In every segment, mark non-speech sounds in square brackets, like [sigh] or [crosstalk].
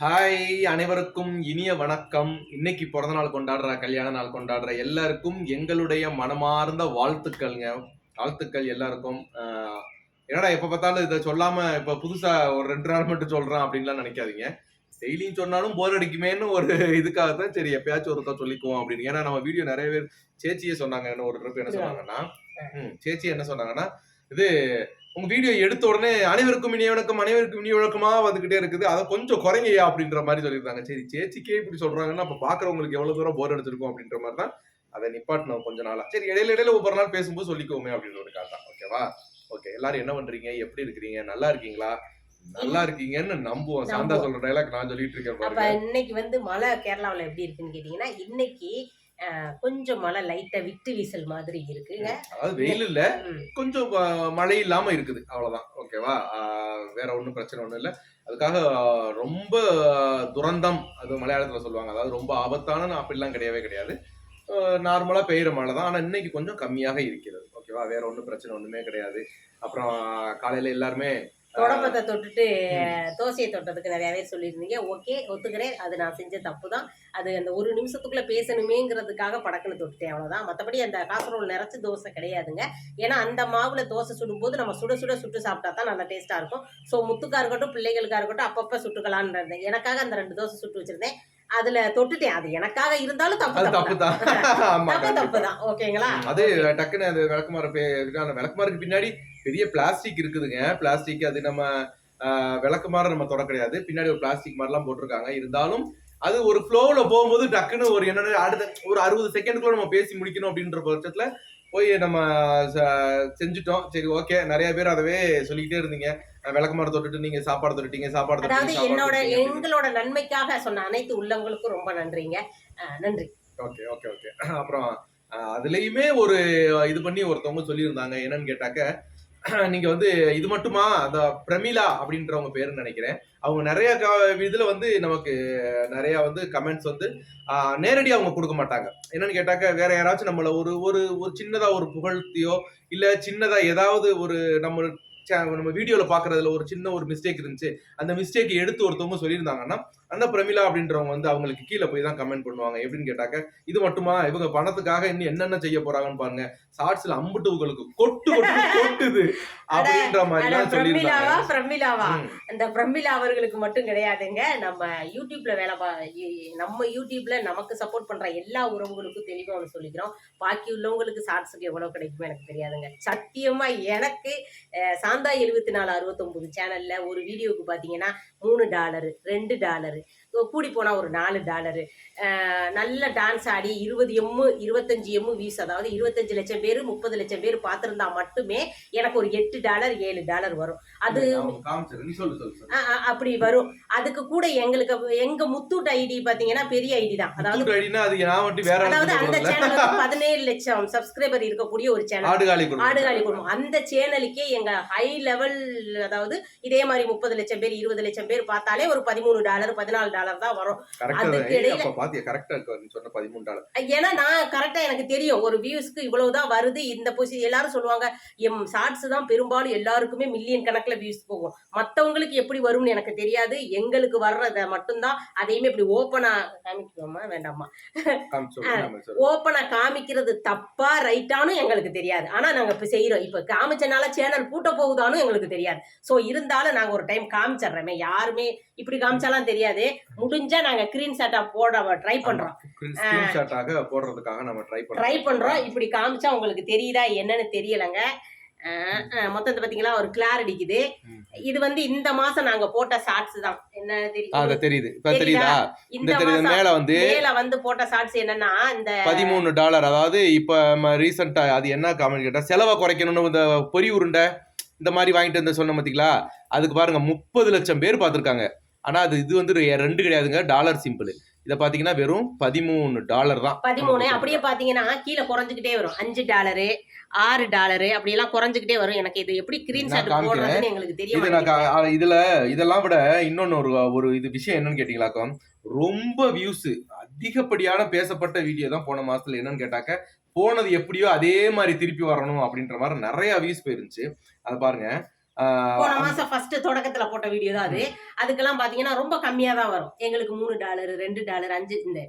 Hi அனைவருக்கும் இனிய வணக்கம். இன்னைக்கு பிறந்த நாள் கொண்டாடுற கல்யாண நாள் கொண்டாடுற எல்லாருக்கும் எங்களுடைய மனமார்ந்த வாழ்த்துக்கள்ங்க. வாழ்த்துக்கள் எல்லாருக்கும். என்னடா எப்ப பார்த்தாலும் இதை சொல்லாம இப்ப புதுசா ஒரு ரெண்டு நாள் மட்டும் சொல்றேன் அப்படின்லாம் நினைக்காதீங்க. டெய்லியும் சொன்னாலும் போர் அடிக்குமேன்னு ஒரு இதுக்காக தான் சரி எப்பயாச்சும் ஒருக்கா சொல்லிக்குவோம் அப்படின்னு. ஏன்னா நம்ம வீடியோ நிறைய பேர் சேச்சியே சொன்னாங்க. என்ன ஒரு ட்ரிப் என்ன சொன்னாங்கன்னா ம், சேச்சி என்ன சொன்னாங்கன்னா இது உங்க வீடியோ எடுத்த உடனே அனைவருக்கும் இனிய வணக்கம் அனைவருக்கும் இனிய வணக்கமா வந்துகிட்டே இருக்குது. அதை கொஞ்சம் குறைங்கய்யா அப்படின்ற மாதிரி சொல்லியிருந்தாங்க. சரி சேச்சிக்கே இப்படி சொல்றாங்கன்னா அப்ப பாக்குறவங்களுக்கு எவ்வளவு தூரம் போர் அடிச்சிருக்கும் அப்படின்ற மாதிரி தான் அதை நிப்பாட்டினோம் கொஞ்ச நாளா. சரி இடையில இடையில ஒவ்வொரு நாள் பேசும்போது சொல்லிக்கோமே அப்படின்ற ஒரு காரணம். ஓகேவா ஓகே எல்லாரும் என்ன பண்றீங்க? எப்படி இருக்கிறீங்க? நல்லா இருக்கீங்களா? நல்லா இருக்கீங்கன்னு நம்புவோம். சாந்தா. சொல்ற டைலாக் நான் சொல்லிட்டு இருக்கேன் அப்ப இன்னைக்கு வந்து மழை கேரளாவுல எப்படி இருக்குன்னு கேட்டீங்கன்னா இன்னைக்கு கொஞ்சம் மழை லைட்டா விட்டு வீசல் மாதிரி இருக்குங்க. அதாவது வெயில் இல்ல. கொஞ்சம் மழை இல்லாம இருக்குது அவ்வளவுதான். ஓகேவா வேற ஒன்றும் பிரச்சனை ஒன்றும் இல்லை. அதுக்காக ரொம்ப துரந்தம் அது மலையாளத்துல சொல்லுவாங்க. அதாவது ரொம்ப ஆபத்தான அப்படிலாம் கிடையவே கிடையாது. நார்மலா பெய்யுற மழை தான். ஆனா இன்னைக்கு கொஞ்சம் கம்மியாக இருக்கிறது. ஓகேவா வேற ஒன்றும் பிரச்சனை ஒண்ணுமே கிடையாது. அப்புறம் காலையில எல்லாருமே தொடப்பத்தை தொட்டுட்டு தோசையை தொட்டதுக்கு நிறைய பேர் சொல்லியிருந்தீங்க. ஓகே ஒத்துக்கிறேன். அது நான் செஞ்ச தப்பு தான் அது அந்த ஒரு நிமிஷத்துக்குள்ள பேசணுமேங்கிறதுக்காக படக்குன்னு தொட்டுட்டேன் அவ்வளவுதான். மற்றபடி அந்த காசரோல் நிறைச்சு தோசை கிடையாதுங்க. ஏன்னா அந்த மாவுல தோசை சுடும்போது நம்ம சுட சுட சுட்டு சாப்பிட்டா தான் நல்லா டேஸ்டா இருக்கும். ஸோ முத்துக்கா இருக்கட்டும் பிள்ளைகளுக்கா இருக்கட்டும் அப்பப்ப சுட்டுக்கலான்னு இருந்தேன் எனக்காக அந்த ரெண்டு தோசை சுட்டு வச்சிருந்தேன். அதுல தொட்டுட்டேன். அது எனக்காக இருந்தாலும் தப்பு [laughs] தப்பு தப்பு தான் தப்பு. தான் ஓகேங்களா? அது டக்குன்னு அது விளக்குமாறு விளக்குமாருக்கு பின்னாடி பெரிய பிளாஸ்டிக் இருக்குதுங்க. பிளாஸ்டிக் அது நம்ம ஆஹ், விளக்குமாறு நம்ம தொட கிடையாது. பின்னாடி ஒரு பிளாஸ்டிக் மாதிரிலாம் போட்டிருக்காங்க. இருந்தாலும் அது ஒரு ஃப்ளோவில் போகும்போது டக்குன்னு ஒரு என்னென்ன அடுத்த ஒரு அறுபது செகண்டுக்குள்ள நம்ம பேசி முடிக்கணும் அப்படின்ற பட்சத்துல போய் நம்ம செஞ்சுட்டோம். சரி ஓகே நிறைய பேர் அதவே சொல்லிக்கிட்டே இருந்தீங்க. விளக்குமாறு தொட்டுட்டு நீங்க சாப்பாடு தொட்டுட்டீங்க சாப்பாடு அதாவது என்னோட. எங்களோட நன்மைக்காக சொன்ன அனைத்து உள்ளவங்களுக்கும் ரொம்ப நன்றிங்க. நன்றி. ஓகே ஓகே ஓகே அப்புறம் அதுலயுமே ஒரு இது பண்ணி ஒருத்தவங்க சொல்லியிருந்தாங்க. என்னன்னு கேட்டாக்க [clears throat] நீங்க வந்து இது மட்டுமா? அந்த பிரமிளா அப்படின்றவங்க பேருன்னு நினைக்கிறேன். அவங்க நிறைய இதுல வந்து நமக்கு நிறைய வந்து கமெண்ட்ஸ் வந்து நேரடியாக நேரடியா அவங்க கொடுக்க மாட்டாங்க. என்னன்னு கேட்டாக்க வேற யாராச்சும் நம்மள ஒரு ஒரு ஒரு சின்னதா ஒரு புகழ்த்தியோ இல்ல சின்னதா ஏதாவது ஒரு நம்ம நம்ம வீடியோல பாக்குறதுல ஒரு சின்ன ஒரு மிஸ்டேக் இருந்துச்சு. அந்த மிஸ்டேக் எடுத்து ஒருத்தவங்க சொல்லியிருந்தாங்கன்னா அந்த பிரமிளா அப்படின்றவங்க வந்து அவங்களுக்கு கீழே போய் தான் கமெண்ட் பண்ணுவாங்க. எப்படின்னு கேட்டாக்க இது மட்டுமா? இவங்க பணத்துக்காக இன்னும் என்னென்ன செய்ய போறாங்கன்னு பாருங்க. ஷார்ட்ஸ்ல அம்புட்டுவுகளுக்கு கொட்டு கொட்டு கொட்டுது அப்படின்ற மாதிரி எல்லாம் பிரமிளாவா? பிரமிளாவா? ம். அந்த பிரமிளா அவர்களுக்கு மட்டும் கிடையாதுங்க. நம்ம யூடியூப்ல வேலை நம்ம யூடியூப்ல நமக்கு சப்போர்ட் பண்ற எல்லா உறவுகளுக்கும் தெளிவா ஒன்று சொல்லிக்கிறோம். பாக்கி உள்ளவங்களுக்கு ஷார்ட்ஸுக்கு எவ்வளவு கிடைக்குமோ எனக்கு தெரியாதுங்க. சத்தியமா எனக்கு நான் தான் எழுபத்தி நாலு அறுபத்தொம்பது சேனல்ல ஒரு வீடியோவுக்கு பாத்தீங்கன்னா மூணு டாலரு ரெண்டு டாலரு கூடி போனா ஒரு நாலு டாலரு நல்ல டான்ஸ் ஆடி இருபது எம்மு இருபத்தஞ்சு எம்மு வியூஸ் அதாவது இருபத்தஞ்சு லட்சம் பேர் முப்பது லட்சம் பேர் பார்த்திருந்தா மட்டுமே எனக்கு ஒரு எட்டு டாலர் ஏழு டாலர் வரும். அது அப்படி வரும். அதுக்கு கூட எங்களுக்கு எங்க முத்தூட் ஐடி பாத்தீங்கன்னா பெரிய ஐடி தான். அதாவது அதாவது அந்த. சேனல் பதினேழு லட்சம் சப்ஸ்கிரைபர் இருக்கக்கூடிய ஒரு சேனல். ஆடுகாலி குடும்பம். அந்த சேனலுக்கே எங்க ஹை லெவல் அதாவது இதே மாதிரி முப்பது லட்சம் பேர் இருபது லட்சம் பேர் பார்த்தாலே ஒரு பதிமூணு டாலர் பதினாலு டாலர் தான் வரும். ஏன்னா நான் கரெக்டா எனக்கு தெரியும். ஒரு வியூஸ்க்கு இவ்வளவுதான் வருது இந்த பொசி எல்லாரும் சொல்லுவாங்க எம் ஷார்ட்ஸ் தான் பெரும்பாலும் எல்லாருக்குமே மில்லியன் கணக்குல வியூஸ் போகும். மத்தவங்களுக்கு எப்படி வரும்னு எனக்கு தெரியாது. எங்களுக்கு வர்றத மட்டும்தான் அதையுமே இப்படி ஓப்பனா காமிக்கலாமா வேண்டாமா. ஓப்பனா காமிக்கிறது தப்பா ரைட்டானு எங்களுக்கு தெரியாது. ஆனா நாங்க இப்ப செய்யறோம் இப்ப காமிச்சனால சேனல் பூட்ட போகுதானும் எங்களுக்கு தெரியாது. சோ இருந்தாலும் நாங்க ஒரு டைம் காமிச்சிடுறோமே. யாருமே இப்படி காமிச்சாலாம் தெரியாது. முடிஞ்சா நாங்க ஸ்கிரீன் ஷாட்டா போட ட்ரை பண்றோம். ஸ்கிரீன்ஷாட்டாக போடுறதுக்காக நம்ம ட்ரை ட்ரை பண்றோம் பண்றோம். இப்படி காமிச்சா உங்களுக்கு தெரியுதா என்னன்னு தெரியலங்க. மொத்தத்தை பாத்தீங்களா? ஒரு கிளார் அடிக்குது. இது வந்து இந்த மாசம் நாங்க போட்ட ஷார்ட்ஸ் தான். என்ன தெரியுது. இப்ப தெரியுதா? இந்த தெரியுது. மேல வந்து மேல வந்து போட்ட ஷார்ட்ஸ் என்னன்னா இந்த பதிமூணு டாலர் அதாவது இப்ப ரீசெண்டா அது என்ன காமெடி கேட்டா செலவை குறைக்கணும்னு இந்த பொரி உருண்டை இந்த மாதிரி வாங்கிட்டு வந்து சொன்ன பாத்தீங்களா? அதுக்கு பாருங்க முப்பது லட்சம் பேர் பார்த்திருக்காங்க ஆனா அது இது வந்து ரெண்டு கிடையாதுங்க. டாலர் சிம்பிள் இத பாத்தீங்கன்னா வெறும் பதிமூணு டாலர் தான். பதிமூணு. அப்படியே பாத்தீங்கன்னா கீழே குறைஞ்சுக்கிட்டே வரும். அஞ்சு டாலரு ஆறு டாலரு அப்படி எல்லாம் குறைஞ்சுக்கிட்டே வரும். எனக்கு இது எப்படி ஸ்கிரீன் ஷாட். போடுறதுன்னு எங்களுக்கு தெரிய இது நான் இதுல இதெல்லாம் விட இன்னொன்னு ஒரு ஒரு இது விஷயம் என்னன்னு கேட்டீங்களாக்கும் ரொம்ப வியூஸ் அதிகப்படியான பேசப்பட்ட வீடியோ தான் போன மாசத்துல என்னன்னு கேட்டாக்க போனது எப்படியோ அதே மாதிரி திருப்பி வரணும் அப்படின்ற மாதிரி நிறைய வியூஸ் போயிருந்துச்சு. அதை பாருங்க. போன மாசம் ஃபர்ஸ்ட் தொடக்கத்துல போட்ட வீடியோ தான் அது. அதுக்கெல்லாம் பாத்தீங்கன்னா ரொம்ப கம்மியா தான் வரும். எங்களுக்கு மூணு டாலர் ரெண்டு டாலர் அஞ்சு இந்த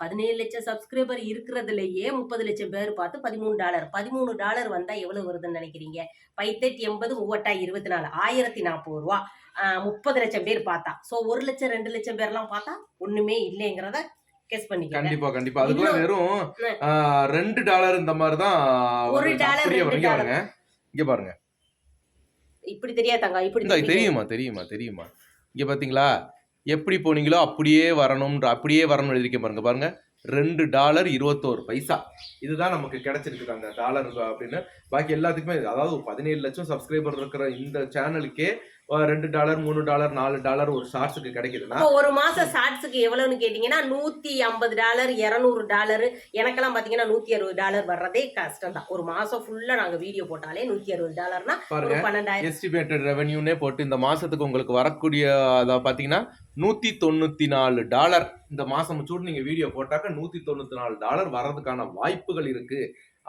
பதினேழு லட்சம் சப்ஸ்கிரைபர் இருக்கிறதுலயே முப்பது லட்சம் பேர் பார்த்து பதிமூணு டாலர் பதிமூணு டாலர் வந்தா எவ்வளவு வருதுன்னு நினைக்கிறீங்க? பைத்தெட்டு எண்பது மூவட்டா இருபத்தி நாலு ஆயிரத்தி நாற்பது ரூபா. முப்பது லட்சம் பேர் பார்த்தா. சோ ஒரு லட்சம் ரெண்டு லட்சம் பேர்லாம் பார்த்தா ஒண்ணுமே இல்லைங்கிறத கெஸ் பண்ணிக்கோங்க. கண்டிப்பா கண்டிப்பா. அதுக்குலாம் வெறும் ரெண்டு டாலர் இந்த மாதிரி தான் ஒரு. டாலர். பாருங்க. இங்க பாருங்க. இப்படி தெரியாதாங்க? இப்படி. தெரியுமா தெரியுமா தெரியுமா? இங்க பாத்தீங்களா? எப்படி போனீங்களோ அப்படியே வரணும்ன்ற அப்படியே வரணும்னு எழுதிருக்கேன் பாருங்க பாருங்க. ரெண்டு டாலர் இருபத்தோரு பைசா. இதுதான் நமக்கு கிடைச்சிருக்குது அந்த டாலர் அப்படின்னு. பாக்கி எல்லாத்துக்குமே அதாவது பதினேழு லட்சம் சப்ஸ்கிரைபர் இருக்கிற இந்த சேனலுக்கே ரெண்டு டாலர் மூணு டாலர் நாலு டாலர் ஒரு ஷார்ட்ஸுக்கு கிடைக்குதுன்னா ஒரு மாசம் ஷார்ட்ஸுக்கு எவ்வளவுன்னு கேட்டீங்கன்னா நூத்தி ஐம்பது டாலர் இருநூறு டாலர் எனக்கெல்லாம் பாத்தீங்கன்னா நூத்தி அறுபது டாலர் வர்றதே கஷ்டம் தான். ஒரு மாசம் ஃபுல்லா நாங்க வீடியோ போட்டாலே நூத்தி அறுபது டாலர்னா ஒரு பன்னெண்டாயிரம். எஸ்டிமேட்டட் ரெவென்யூனே போட்டு இந்த மாசத்துக்கு உங்களுக்கு வரக்கூடிய அதை பார்த்தீங்கன்னா நூத்தி தொண்ணூத்தி நாலு டாலர். இந்த மாசம் முச்சூடு நீங்க வீடியோ போட்டாக்க நூத்தி தொண்ணூத்தி நாலு டாலர் வர்றதுக்கான வாய்ப்புகள் இருக்கு.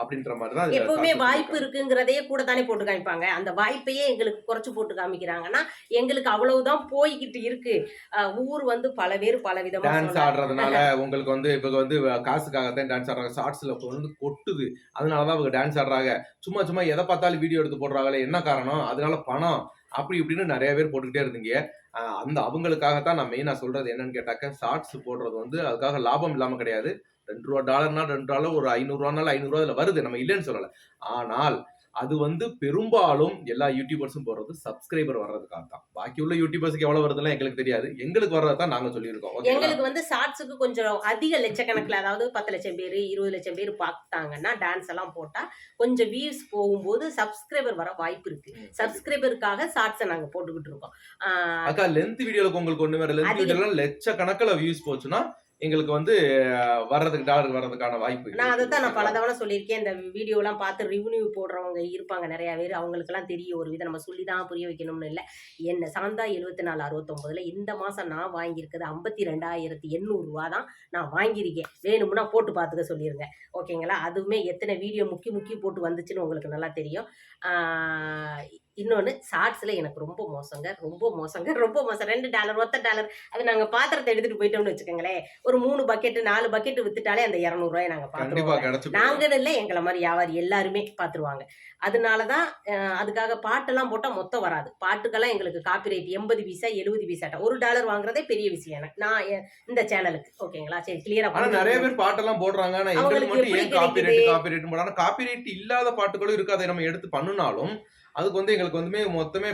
அப்படின்ற மாதிரி தான் எப்பவுமே வாய்ப்பு கொடுக்குறாங்க. இருக்குங்கிறதே கூட தானே போட்டு காமிப்பாங்க. அந்த வாய்ப்பையே எங்களுக்கு குறைச்சு போட்டு காமிக்கிறாங்கன்னா எங்களுக்கு அவ்வளவுதான் போய்கிட்டு இருக்கு. ஊர் வந்து பல பேர் பல விதமா டான்ஸ். ஆடுறதுனால உங்களுக்கு வந்து இப்போ வந்து காசுக்காகத்தான் டான்ஸ் ஆடுறாங்க. ஷார்ட்ஸ்ல வந்து கொட்டுது. அதனாலதான் அவங்க டான்ஸ் ஆடுறாங்க. சும்மா சும்மா எதை பார்த்தாலும் வீடியோ எடுத்து போடுறாங்களே என்ன காரணம்? அதனால பணம். அப்படி இப்படின்னு நிறைய பேர் போட்டுக்கிட்டே இருந்தீங்க. அந்த அவங்களுக்காகத்தான் நான் மெயினா சொல்றது என்னன்னு கேட்டாக்க ஷார்ட்ஸ் போடுறது வந்து அதுக்காக லாபம் இல்லாம கிடையாது. ரெண்டு ரூபா டாலர்னா ரெண்டு டாலர் ஒரு ஐநூறு ரூபானாலும் ஐநூறு ரூபா அதுல வருது. நம்ம இல்லைன்னு சொல்லல. ஆனால் அது வந்து பெரும்பாலும் எல்லா யூடியூபர்ஸும் போடுறது சப்ஸ்கிரைபர் வர்றதுக்காக தான். பாக்கி உள்ள யூடியூபர்ஸ்க்கு எவ்வளவு வருதுலாம் எங்களுக்கு தெரியாது. எங்களுக்கு வர்றதை தான் நாங்க சொல்லியிருக்கோம். எங்களுக்கு வந்து ஷார்ட்ஸுக்கு கொஞ்சம் அதிக லட்சக்கணக்கில் அதாவது பத்து லட்சம் பேர் இருபது லட்சம் பேர் பார்த்தாங்கன்னா டான்ஸ் எல்லாம் போட்டா கொஞ்சம் வியூஸ் போகும்போது சப்ஸ்கிரைபர் வர வாய்ப்பு இருக்கு. சப்ஸ்கிரைபருக்காக ஷார்ட்ஸை நாங்க போட்டுக்கிட்டு இருக்கோம். அக்கா லென்த் வீடியோல உங்களுக்கு ஒண்ணு வேற லென்த் அதிக- வீடியோல லட்சக்கணக்கில் வியூஸ் போச்சுன்னா எங்களுக்கு வந்து வர்றதுக்கு டாலர் வர்றதுக்கான வாய்ப்பு. நான் அதை தான் நான் பல தவணை சொல்லியிருக்கேன். இந்த வீடியோலாம் பார்த்து ரிவ்யூ போடுறவங்க இருப்பாங்க நிறைய பேர். அவங்களுக்கெல்லாம் தெரியும். ஒரு விதம் நம்ம சொல்லி தான் புரிய வைக்கணும்னு இல்லை. என்ன சாந்தா எழுபத்தி நாலு அறுபத்தொம்பதுல இந்த மாதம் நான் வாங்கியிருக்கிறது ஐம்பத்தி ரெண்டாயிரத்தி எண்ணூறுரூவா தான் நான் வாங்கியிருக்கேன். வேணும்னா போட்டு பார்த்துக்க சொல்லிடுங்க ஓகேங்களா? அதுவுமே எத்தனை வீடியோ முக்கி முக்கி போட்டு வந்துச்சுன்னு உங்களுக்கு நல்லா தெரியும். இன்னொன்று ஷார்ட்ஸில் எனக்கு ரொம்ப மோசங்க ரொம்ப மோசங்க ரொம்ப மோசம். ரெண்டு டாலர் ஒத்த டாலர் அது நாங்கள் பாத்திரத்தை எடுத்துகிட்டு போயிட்டோம்னு வச்சுக்கோங்களேன். ஒரு மூணு பக்கெட்டு நாலு பக்கெட் வித்துட்டாலே அந்த இரநூறுவாயை நாங்கள் பார்த்துருவோம். நாங்கன்னு இல்லை எங்களை மாதிரி வியாபாரி எல்லாருமே பார்த்துருவாங்க அதனால தான் அதுக்காக பாட்டெல்லாம் போட்டால் மொத்தம் வராது. பாட்டுக்கெல்லாம் எங்களுக்கு காப்பிரைட் எண்பது பைசா எழுபது பைசாட்டா ஒரு டாலர் வாங்குறதே பெரிய விஷயம். எனக்கு நான் இந்த சேனலுக்கு ஓகேங்களா? சரி கிளியரா ஆனா நிறைய பேர் பாட்டெல்லாம் போடுறாங்க. ஆனா எங்களுக்கு அவங்களுக்கு எப்படி காப்பிரைட்? காப்பிரைட் போடாம காப்பிரைட் இல்லாத பாட்டுகளும் இருக்கு அதை நம்ம எடுத்து பண்ணினாலும் அதுக்கு வந்து எங்களுக்கு வந்துமே மொத்தமே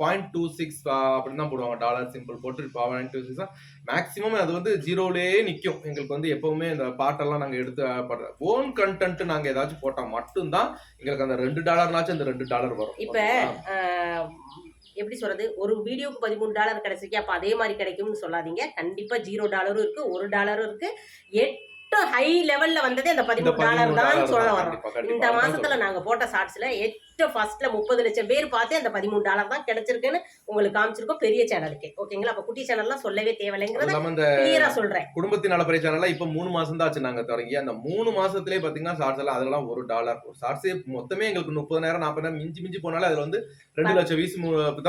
பாயிண்ட் டூ சிக்ஸ் அப்படின்னு தான் போடுவாங்க. டாலர் சிம்பிள் போட்டு பாயிண்ட் டூ சிக்ஸ் தான். மேக்ஸிமம் அது வந்து ஜீரோலேயே நிற்கும் எங்களுக்கு வந்து எப்பவுமே இந்த பாட்டெல்லாம் நாங்கள் எடுத்து படுற ஓன் கண்டென்ட் நாங்கள் ஏதாச்சும் போட்டால் மட்டும்தான் எங்களுக்கு அந்த ரெண்டு டாலர்னாச்சும் அந்த ரெண்டு டாலர் வரும். இப்போ எப்படி சொல்றது? ஒரு வீடியோக்கு பதிமூணு டாலர் கிடைச்சிருக்கு. அப்போ அதே மாதிரி கிடைக்கும்னு சொல்லாதீங்க. கண்டிப்பாக ஜீரோ டாலரும் இருக்கு ஒரு டாலரும் இருக்கு. எட்டு ஹை லெவல்ல வந்ததே அந்த பதிமூணு டாலர் தான் சொல்ல வரோம். இந்த மாசத்துல நாங்க போட்ட ஷார்ட்ஸ்ல எட்டு ஃபர்ஸ்ட்ல முப்பது லட்சம் பேர் பார்த்து அந்த பதிமூணு டாலர் தான் கிடைச்சிருக்குன்னு உங்களுக்கு காமிச்சிருக்கோம். பெரிய சேனலுக்கு ஓகேங்களா அப்ப குட்டி சேனல்லாம் சொல்லவே அது தேவையில்லைங்கிறத கிளியரா சொல்றேன். குடும்பத்தின் நல சேனல்ல இப்ப மூணு மாசம் தான் ஆச்சு நாங்க தொடங்கி. அந்த மூணு மாசத்துலயே பாத்தீங்கன்னா ஷார்ட்ஸ் எல்லாம் அதெல்லாம் ஒரு டாலர் ஷார்ட்ஸே மொத்தமே எங்களுக்கு முப்பதாயிரம் நாற்பதாயிரம் மிஞ்சி மிஞ்சி போனாலும் அதுல வந்து ரெண்டு லட்சம் வீஸ்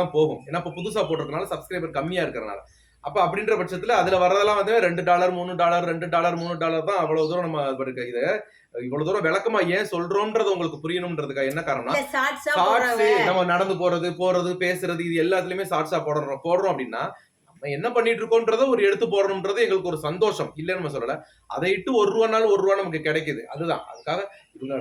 தான் போகும். ஏன்னா இப்ப புதுசா போட்டிருக்கனால சப்ஸ்கிரைபர் கம்மியா இருக்கிறனால. அப்ப அப்படின்ற பட்சத்துல அதுல வர்றதெல்லாம் வந்து ரெண்டு டாலர் மூணு டாலர் ரெண்டு டாலர் மூணு டாலர் தான் அவ்வளவு தூரம் நம்ம இது இவ்வளவு தூரம் விளக்கமா ஏன் சொல்றோம்ன்றது உங்களுக்கு புரியணும்ன்றதுக்காக என்ன காரணம்னா ஷார்ட்ஸா நம்ம நடந்து போறது போறது பேசுறது இது எல்லாத்துலயுமே ஷார்ட்ஸா போடுறோம் போடுறோம் அப்படின்னா நம்ம என்ன பண்ணிட்டு இருக்கோன்றத ஒரு எடுத்து போடணும்ன்றது எங்களுக்கு ஒரு சந்தோஷம். இல்லைன்னு நம்ம சொல்லல. அதை இட்டு ஒரு ரூபானாலும் ஒரு ரூபா நமக்கு கிடைக்குது. அதுதான். அதுக்காக இவங்க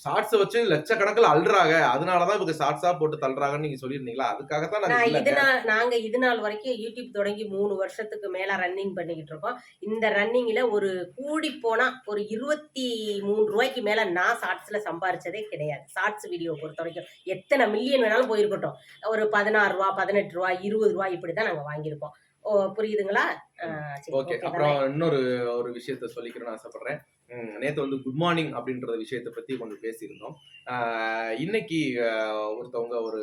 ஷார்ட்ஸ் வச்சு லட்சக்கணக்கில் அல்றாங்க அதனாலதான் இவங்க ஷார்ட்ஸா போட்டு தள்ளுறாங்கன்னு நீங்க சொல்லியிருந்தீங்களா? நாங்க நான் இல்லைங்க. இது நாள் நாங்க இது நாள் வரைக்கும் யூடியூப் தொடங்கி மூணு வருஷத்துக்கு மேல ரன்னிங் பண்ணிக்கிட்டு இருக்கோம். இந்த ரன்னிங்ல ஒரு கூடி போனா ஒரு இருபத்தி மூணு ரூபாய்க்கு மேல நான் ஷார்ட்ஸ்ல சம்பாரிச்சதே கிடையாது. ஷார்ட்ஸ் வீடியோ பொறுத்த வரைக்கும் எத்தனை மில்லியன் வேணாலும் போயிருக்கட்டும். ஒரு பதினாறு ரூபா பதினெட்டு ரூபா இருபது ரூபா இப்படிதான் நாங்க வாங்கியிருக்கோம். ஓ புரியுதுங்களா? ஓகே தானே? அப்புறம் இன்னொரு ஒரு விஷயத்த சொல்லிக்கிறேன்னு ஆசைப்படுறேன். நேற்று வந்து குட் மார்னிங் அப்படின்ற விஷயத்தை பற்றி கொஞ்சம் பேசியிருந்தோம். இன்னைக்கு ஒருத்தவங்க ஒரு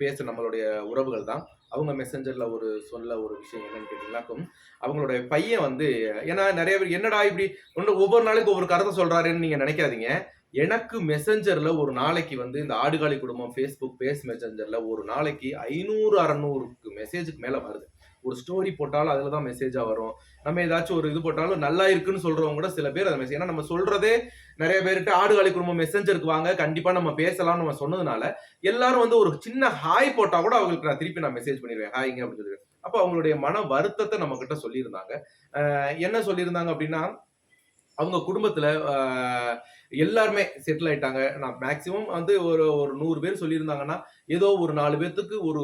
பேச நம்மளுடைய உறவுகள் தான். அவங்க மெசஞ்சரில் ஒரு சொல்ல ஒரு விஷயம் என்னன்னு கேட்டீங்கன்னாக்கும் அவங்களுடைய பையன் வந்து ஏன்னா நிறைய பேர் என்னடா இப்படி ஒன்று ஒவ்வொரு நாளைக்கு ஒவ்வொரு கருத்தை சொல்கிறாருன்னு நீங்கள் நினைக்காதீங்க. எனக்கு மெசஞ்சரில் ஒரு நாளைக்கு வந்து இந்த ஆடுகாலி குடும்பம் ஃபேஸ்புக் பேஸ் மெசஞ்சரில் ஒரு நாளைக்கு ஐநூறு அறநூறுக்கு மெசேஜுக்கு மேலே வருது. ஒரு ஸ்டோரி போட்டாலும் அதுல தான் மெசேஜா வரும். நம்ம ஏதாச்சும் ஒரு இது போட்டாலும் நல்லா இருக்குன்னு சொல்றவங்க கூட சில பேர் அந்த மெசேஜ் ஏன்னா நம்ம சொல்றதே நிறைய பேர்கிட்ட ஆடுகாலி குடும்பம் மெசஞ்சருக்கு வாங்க கண்டிப்பா நம்ம பேசலாம்னு நம்ம சொன்னதுனால எல்லாரும் வந்து ஒரு சின்ன ஹாய் போட்டா கூட அவங்களுக்கு நான் திருப்பி நான் மெசேஜ் பண்ணிடுவேன். ஹாய்ங்க அப்படின்னு சொல்லிடுவேன். அப்போ அவங்களுடைய மன வருத்தத்தை நம்ம கிட்ட சொல்லியிருந்தாங்க. என்ன சொல்லியிருந்தாங்க அப்படின்னா அவங்க குடும்பத்துல எல்லாருமே செட்டில் ஆயிட்டாங்க. நான் மேக்சிமம் வந்து ஒரு ஒரு நூறு பேர் சொல்லியிருந்தாங்கன்னா ஏதோ ஒரு நாலு பேர்த்துக்கு ஒரு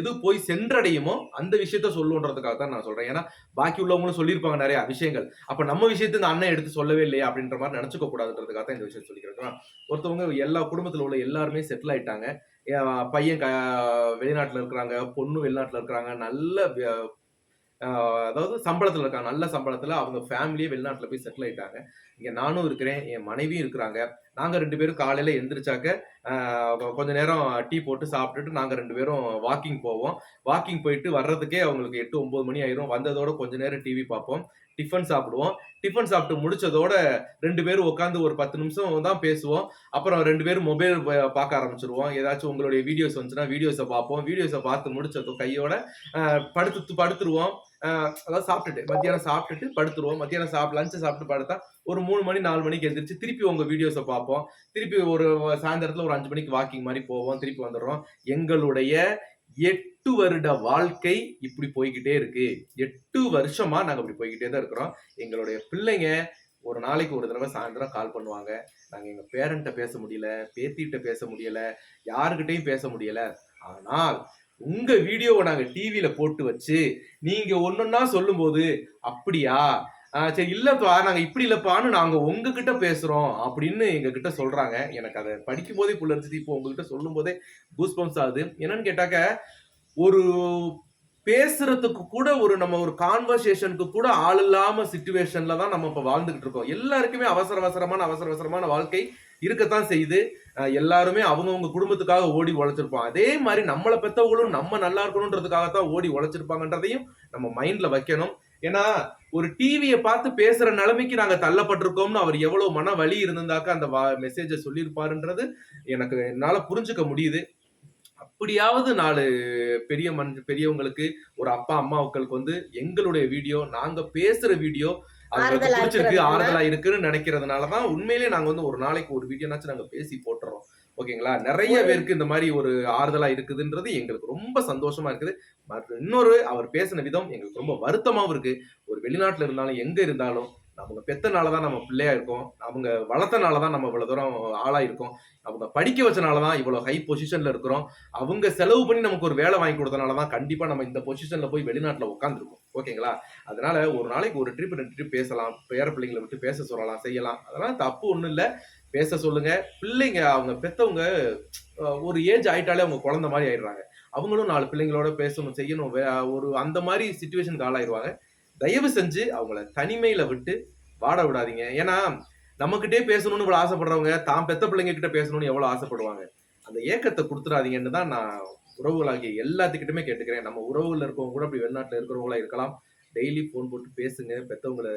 எது போய் சென்றடையுமோ அந்த விஷயத்த சொல்லுன்றதுக்காக தான் நான் சொல்றேன். ஏன்னா பாக்கி உள்ளவங்களும் சொல்லியிருப்பாங்க நிறைய விஷயங்கள். அப்ப நம்ம விஷயத்த இந்த அண்ணன் எடுத்து சொல்லவே இல்லையா அப்படின்ற மாதிரி நினைச்சுக்க கூடாதுன்றதுக்காக தான் இந்த விஷயம் சொல்லிக்கிறேன். ஒருத்தவங்க எல்லா குடும்பத்தில் உள்ள எல்லாருமே செட்டில் ஆயிட்டாங்க. பையன் க இருக்கிறாங்க பொண்ணு வெளிநாட்டில் இருக்கிறாங்க நல்ல அதாவது சம்பளத்தில் இருக்காங்க. நல்ல சம்பளத்தில் அவங்க ஃபேமிலியே வெளிநாட்டில் போய் செட்டில் ஆயிட்டாங்க. இங்கே நானும் இருக்கிறேன் என் மனைவியும் இருக்கிறாங்க. நாங்கள் ரெண்டு பேரும் காலையில் எந்திரிச்சாக்க கொஞ்ச நேரம் டீ போட்டு சாப்பிட்டுட்டு நாங்கள் ரெண்டு பேரும் வாக்கிங் போவோம். வாக்கிங் போயிட்டு வர்றதுக்கே அவங்களுக்கு எட்டு ஒம்பது மணி ஆயிரும். வந்ததோட கொஞ்ச நேரம் டிவி பார்ப்போம். டிஃபன் சாப்பிடுவோம். டிஃபன் சாப்பிட்டு முடிச்சதோட ரெண்டு பேரும் உட்காந்து ஒரு பத்து நிமிஷம் தான் பேசுவோம். அப்புறம் ரெண்டு பேரும் மொபைல் பார்க்க ஆரம்பிச்சிருவோம். ஏதாச்சும் உங்களுடைய வீடியோஸ் வந்துச்சுன்னா வீடியோஸை பார்ப்போம். வீடியோஸை பார்த்து முடிச்சதும் கையோட படுத்து படுத்துருவோம். அதாவது சாப்பிட்டுட்டு மத்தியானம் சாப்பிட்டுட்டு படுத்துருவோம். மத்தியானம் சாப்பிட்டு லஞ்சை சாப்பிட்டு படுத்தா ஒரு மூணு மணி நாலு மணிக்கு எழுந்திரிச்சு திருப்பி உங்கள் வீடியோஸை பார்ப்போம். திருப்பி ஒரு சாயந்தரத்தில் ஒரு அஞ்சு மணிக்கு வாக்கிங் மாதிரி போவோம். திருப்பி வந்துடுறோம். எங்களுடைய எட்டு வருட வாழ்க்கை இப்படி போய்கிட்டே இருக்கு. எட்டு வருஷமா நாங்கள் இப்படி போய்கிட்டே தான் இருக்கிறோம். எங்களுடைய பிள்ளைங்க ஒரு நாளைக்கு ஒரு தடவை சாயந்தரம் கால் பண்ணுவாங்க. நாங்கள் எங்கள் பேரண்ட்ட பேச முடியல பேத்திகிட்ட பேச முடியல யாருக்கிட்டையும் பேச முடியல. ஆனால் உங்க வீடியோவை நாங்க டிவியில போட்டு வச்சு நீங்க ஒன்னொன்னா சொல்லும்போது அப்படியா? சரி இல்லப்பா நாங்க இப்படி இல்லப்பான்னு நாங்க உங்ககிட்ட பேசுறோம் அப்படின்னு எங்க கிட்ட சொல்றாங்க. எனக்கு அதை படிக்கும் போதே புள்ள இருந்துச்சு இப்போ உங்ககிட்ட சொல்லும் போதே கூஸ் பம்ஸ் ஆகுது. என்னன்னு கேட்டாக்க ஒரு பேசுறதுக்கு கூட ஒரு நம்ம ஒரு கான்வர்சேஷனுக்கு கூட ஆள் இல்லாம சுச்சுவேஷன்ல தான் நம்ம இப்ப வாழ்ந்துகிட்டு இருக்கோம். எல்லாருக்குமே அவசர அவசரமான அவசர அவசரமான வாழ்க்கை இருக்கத்தான் செய்யுது. எல்லாருமே அவங்கவுங்க குடும்பத்துக்காக ஓடி உழைச்சிருப்பாங்க. அதே மாதிரி நம்மளை பெற்றவங்களும் நம்ம நல்லா இருக்கணுன்றதுக்காகத்தான் ஓடி உழைச்சிருப்பாங்கன்றதையும் நம்ம மைண்ட்ல வைக்கணும். ஏன்னா ஒரு டிவியை பார்த்து பேசுற நிலைமைக்கு நாங்க தள்ளப்பட்டிருக்கோம்னு அவர் எவ்வளவு மன வலி இருந்திருந்தாக்க அந்த மெசேஜை சொல்லியிருப்பாருன்றது எனக்கு என்னால புரிஞ்சுக்க முடியுது. அப்படியாவது நாலு பெரிய மன் பெரியவங்களுக்கு ஒரு அப்பா அம்மாவுக்களுக்கு வந்து எங்களுடைய வீடியோ நாங்கள் பேசுகிற வீடியோ பிடிச்சிருக்கு. ஆறுதலா இருக்குன்னு நினைக்கிறதுனால தான் உண்மையிலேயே நாங்க வந்து ஒரு நாளைக்கு ஒரு வீடியோனாச்சும் நாங்க பேசி போட்டுறோம். ஓகேங்களா? நிறைய பேருக்கு இந்த மாதிரி ஒரு ஆறுதலா இருக்குதுன்றது எங்களுக்கு ரொம்ப சந்தோஷமா இருக்குது. மற்ற இன்னொரு அவர் பேசின விதம் எங்களுக்கு ரொம்ப வருத்தமாவும் இருக்கு. ஒரு வெளிநாட்டுல இருந்தாலும் எங்க இருந்தாலும் அவங்க பெத்தனால தான் நம்ம பிள்ளையா இருக்கோம் அவங்க வளர்த்தனால தான் நம்ம இவ்வளவு தூரம் ஆளா இருக்கோம் அவங்க படிக்க வச்சனால தான் இவ்வளவு ஹை பொசிஷன்ல இருக்கிறோம். அவங்க செலவு பண்ணி நமக்கு ஒரு வேலை வாங்கி கொடுத்தனால தான் கண்டிப்பா நம்ம இந்த பொசிஷன்ல போய் வெளிநாட்டுல உட்காந்துருக்கோம் ஓகேங்களா? அதனால ஒரு நாளைக்கு ஒரு ட்ரிப் ரெண்டு ட்ரிப் பேசலாம். பேர பிள்ளைங்களை விட்டு பேச சொல்லலாம் செய்யலாம். அதெல்லாம் தப்பு ஒண்ணும் இல்ல. பேச சொல்லுங்க. பிள்ளைங்க அவங்க பெத்தவங்க ஒரு ஏஜ் ஆயிட்டாலே அவங்க குழந்த மாதிரி ஆயிடுறாங்க. அவங்களும் நாலு பிள்ளைங்களோட பேசணும் செய்யணும். வே- ஒரு அந்த மாதிரி சுச்சுவேஷனுக்கு ஆளாயிருவாங்க. தயவு செஞ்சு அவங்கள தனிமையில விட்டு வாட விடாதீங்க. ஏன்னா நம்மகிட்டே பேசணும்னு இவ்வளவு ஆசைப்படுறவங்க தான் பெத்த பிள்ளைங்க கிட்ட பேசணும்னு எவ்வளவு ஆசைப்படுவாங்க. அந்த ஏக்கத்தை கொடுத்துடாதீங்கன்னு தான் நான் உறவுகளாகிய எல்லாத்துக்கிட்டுமே கேட்டுக்கிறேன். நம்ம உறவுகள் இருக்கவங்க கூட அப்படி வெளிநாட்டுல இருக்கிறவங்களா இருக்கலாம். டெய்லி ஃபோன் போட்டு பேசுங்க பெத்தவங்களை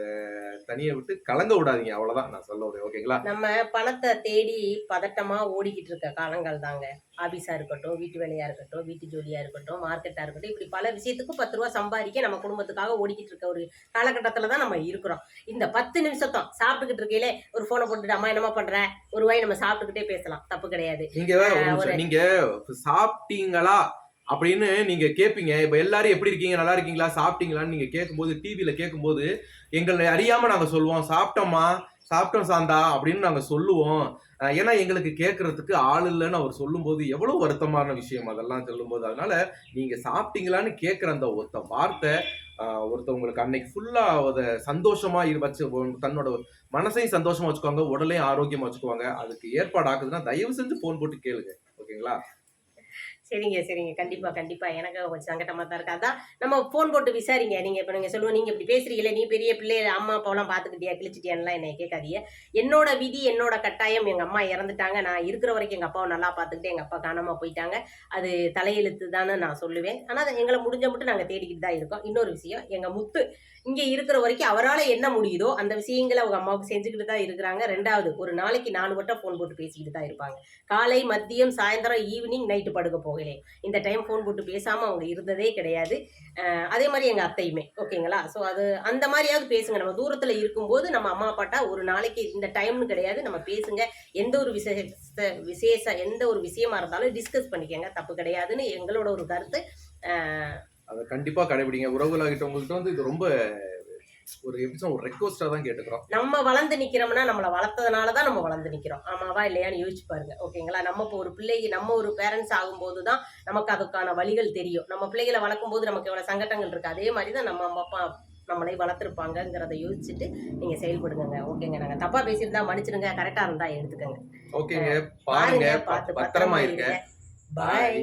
தனியா விட்டு கலங்க விடாதீங்க அவ்வளவுதான் நான் சொல்ல வரேன் ஓகேங்களா நம்ம பணத்தை தேடி பதட்டமா ஓடிக்கிட்டு இருக்க காலங்கள் தாங்க. ஆபீஸா இருக்கட்டும் வீட்டு வேலையா இருக்கட்டும் வீட்டு ஜோலியா இருக்கட்டும் மார்க்கெட்டா இருக்கட்டும் இப்படி பல விஷயத்துக்கு பத்து ரூபா சம்பாதிக்க நம்ம குடும்பத்துக்காக ஓடிக்கிட்டு இருக்க ஒரு காலகட்டத்துல தான் நம்ம இருக்கிறோம். இந்த பத்து நிமிஷத்தம் சாப்பிட்டுக்கிட்டு இருக்கையிலே ஒரு போனை போட்டுட்டு அம்மா என்னமா பண்ற? ஒரு வாய் நம்ம சாப்பிட்டுக்கிட்டே பேசலாம் தப்பு கிடையாது. நீங்க சாப்பிட்டீங்களா? அப்படின்னு நீங்க கேட்பீங்க இப்ப எல்லாரும் எப்படி இருக்கீங்க? நல்லா இருக்கீங்களா? சாப்பிட்டீங்களான்னு நீங்க கேட்கும்போது டிவியில கேட்கும்போது எங்களை அறியாம நாங்க சொல்லுவோம். சாப்பிட்டோமா சாப்பிட்டோம் சாந்தா அப்படின்னு நாங்க சொல்லுவோம். ஏன்னா எங்களுக்கு கேட்கறதுக்கு ஆள் இல்லைன்னு அவர் சொல்லும்போது எவ்வளவு வருத்தமான விஷயம் அதெல்லாம் சொல்லும்போது. அதனால நீங்க சாப்பிட்டீங்களான்னு கேட்குற அந்த ஒருத்த வார்த்தை ஒருத்தவங்களுக்கு அன்னைக்கு ஃபுல்லா அதை சந்தோஷமா இரு- வச்சு தன்னோட மனசையும் சந்தோஷமா வச்சுக்குவாங்க உடலையும் ஆரோக்கியமா வச்சுக்குவாங்க. அதுக்கு ஏற்பாடு ஆகுதுன்னா தயவு செஞ்சு போன் போட்டு கேளுங்க. ஓகேங்களா? சரிங்க சரிங்க. கண்டிப்பா கண்டிப்பா. எனக்கு கொஞ்சம் சங்கடமா தான் இருக்கு. அதான் நம்ம ஃபோன் போட்டு விசாரிங்க. நீங்க இப்ப நீங்க சொல்லுவோம் நீங்க இப்படி பேசுறீங்களே நீ பெரிய பிள்ளை அம்மா அப்பாவெல்லாம் பாத்துக்கிட்டியா கிழிச்சிட்டியான்லாம் என்னை கேட்காதீங்க. என்னோட விதி என்னோட கட்டாயம் எங்க அம்மா இறந்துட்டாங்க. நான் இருக்கிற வரைக்கும் எங்க அப்பாவை நல்லா பாத்துக்கிட்டு எங்க அப்பா காணாம போயிட்டாங்க. அது தலையெழுத்து தானே நான் சொல்லுவேன். ஆனா எங்களை முடிஞ்ச மட்டும் நாங்க தேடிக்கிட்டு தான் இருக்கோம். இன்னொரு விஷயம் எங்க முத்து இங்க இருக்கிற வரைக்கும் அவரால் என்ன முடியுதோ அந்த விஷயங்களை அவங்க அம்மாவுக்கு செஞ்சுக்கிட்டு தான் இருக்கிறாங்க. ரெண்டாவது ஒரு நாளைக்கு நாலு வட்டம் ஃபோன் போட்டு பேசிக்கிட்டு தான் இருப்பாங்க. காலை மதியம் சாயந்தரம் ஈவினிங் நைட்டு படுக்க போகலே. இந்த டைம் ஃபோன் போட்டு பேசாம அவங்க இருந்ததே கிடையாது. அதே மாதிரி எங்க அத்தையுமே. ஓகேங்களா ஸோ அது அந்த மாதிரியாவது பேசுங்க. நம்ம தூரத்துல இருக்கும்போது நம்ம அம்மா அப்பாட்டா ஒரு நாளைக்கு இந்த டைம்னு கிடையாது. நம்ம பேசுங்க. எந்த ஒரு விசேஷ விசேஷ எந்த ஒரு விஷயமா இருந்தாலும் டிஸ்கஸ் பண்ணிக்கங்க. தப்பு கிடையாதுன்னு எங்களோட ஒரு கருத்து. அதை கண்டிப்பா கடைபிடிங்க. உறவுகளாகிட்டவங்கள்ட்ட வந்து இது ரொம்ப ஒரு எப்படி ஒரு ரெக்வஸ்டா தான் கேட்டுக்கிறோம். நம்ம வளர்ந்து நிக்கிறோம்னா நம்மளை வளர்த்ததுனால தான் நம்ம வளர்ந்து நிக்கிறோம். ஆமாவா இல்லையான்னு யோசிச்சு பாருங்க. ஓகேங்களா? நம்ம இப்போ ஒரு பிள்ளைக்கு நம்ம ஒரு பேரண்ட்ஸ் ஆகும்போது தான் நமக்கு அதுக்கான வழிகள் தெரியும். நம்ம பிள்ளைகளை வளர்க்கும் போது நமக்கு எவ்வளவு சங்கடங்கள் இருக்கு. அதே மாதிரி தான் நம்ம அப்பா நம்மளை வளர்த்துருப்பாங்கங்கிறத யோசிச்சுட்டு நீங்க செயல்படுங்க ஓகேங்க. நாங்க தப்பா பேசியிருந்தா மன்னிச்சிடுங்க. கரெக்டா இருந்தா எடுத்துக்கங்க. ஓகேங்க. பாருங்க. பார்த்து பத்திரமா இருங்க. பாய்